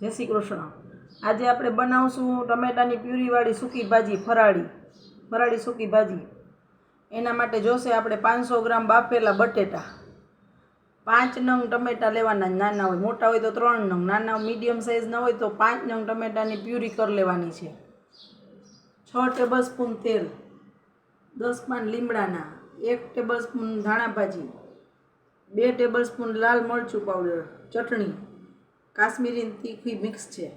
જય શ્રી કૃષ્ણ. આજે આપણે બનાવશું ટમેટાની પ્યુરીવાળી સૂકી ભાજી, ફરાળી ફરાળી સૂકી ભાજી. એના માટે જોશે આપણે પાંચસો ગ્રામ બાફેલા બટેટા. પાંચ નંગ ટમેટા લેવાના, નાના હોય, મોટા હોય તો ત્રણ નંગ, નાના મીડિયમ સાઇઝના હોય તો પાંચ નંગ ટમેટાની પ્યુરી કરી લેવાની છે. છ ટેબલ સ્પૂન તેલ, દસ પાન લીમડાના, એક ટેબલ સ્પૂન ધાણા ભાજી, બે ટેબલ સ્પૂન લાલ મરચું પાવડર, ચટણી કાશ્મીરી તીખી મિક્સ છે.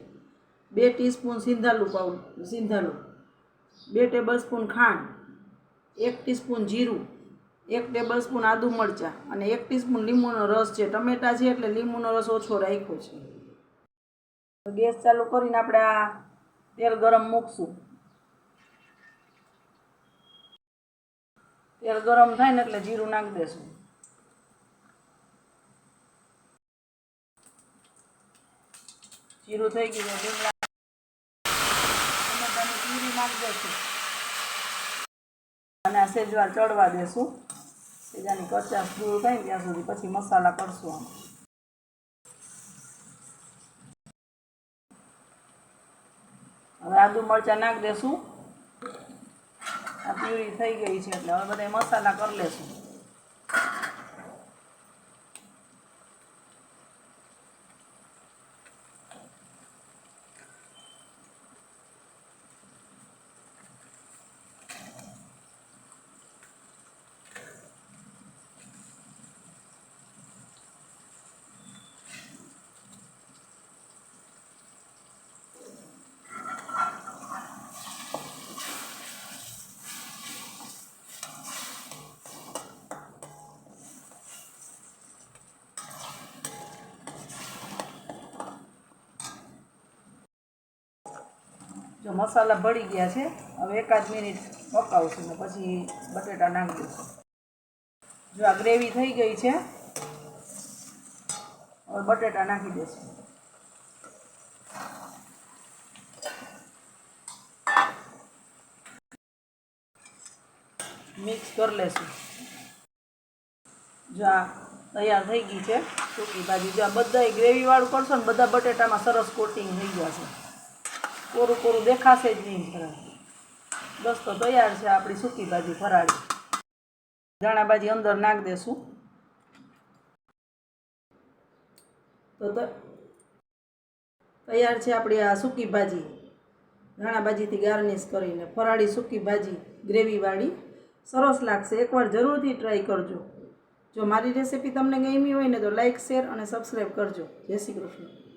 બે ટીસ્પૂન સિંધાલું પાઉ, સિંધાલું. બે ટેબલ સ્પૂન ખાંડ. એક ટીસ્પૂન જીરું. એક ટેબલ સ્પૂન આદુ મરચાં. અને એક ટીસ્પૂન લીંબુનો રસ છે. ટમેટા છે એટલે લીંબુનો રસ ઓછો રાખ્યો છે. ગેસ ચાલુ કરીને આપણે આ તેલ ગરમ મૂકશું. તેલ ગરમ થાય ને એટલે જીરું નાખી દેશું. જીરું થઈ ગયું લીમડા ટમેટાની પ્યુરી નાખી દેશું અને આ સેજવાર ચડવા દેશું. સેજાની કચાશ દૂર થાય ત્યાં સુધી પછી મસાલા કરશું આમ હવે આદુ મરચાં નાખી દેશું. આ પ્યુરી થઈ ગઈ છે એટલે હવે બધા મસાલા કરી લેશું. જો મસાલા ભળી ગયા છે, હવે એકાદ મિનિટ પકાવશું પછી બટેટા નાખી દઈશું જો આ ગ્રેવી થઈ ગઈ છે, હવે બટેટા નાખી દઈશું. મિક્સ કરી લેશું. જો આ તૈયાર થઈ ગઈ છે, સૂકી ભાજી. જો આ બધા ગ્રેવીવાળું કરશો ને બધા બટેટામાં સરસ કોટિંગ થઈ ગયા છે કોરું કોરું દેખાશે જ નહીં બસ તો તૈયાર છે, આપણી સૂકી ભાજી ફરાળી. ધાણા ભાજી અંદર નાખી દેશું. તો ત- તૈયાર છે આપણી આ સૂકી ભાજી. ધાણા ભાજીથી ગાર્નિશ કરીને ફરાળી સૂકી ભાજી ગ્રેવીવાળી. સરસ લાગશે, એકવાર જરૂરથી ટ્રાય કરજો. જો મારી રેસીપી તમને ગમી હોય ને તો લાઇક શેર અને સબસ્ક્રાઈબ કરજો. જય શ્રી કૃષ્ણ.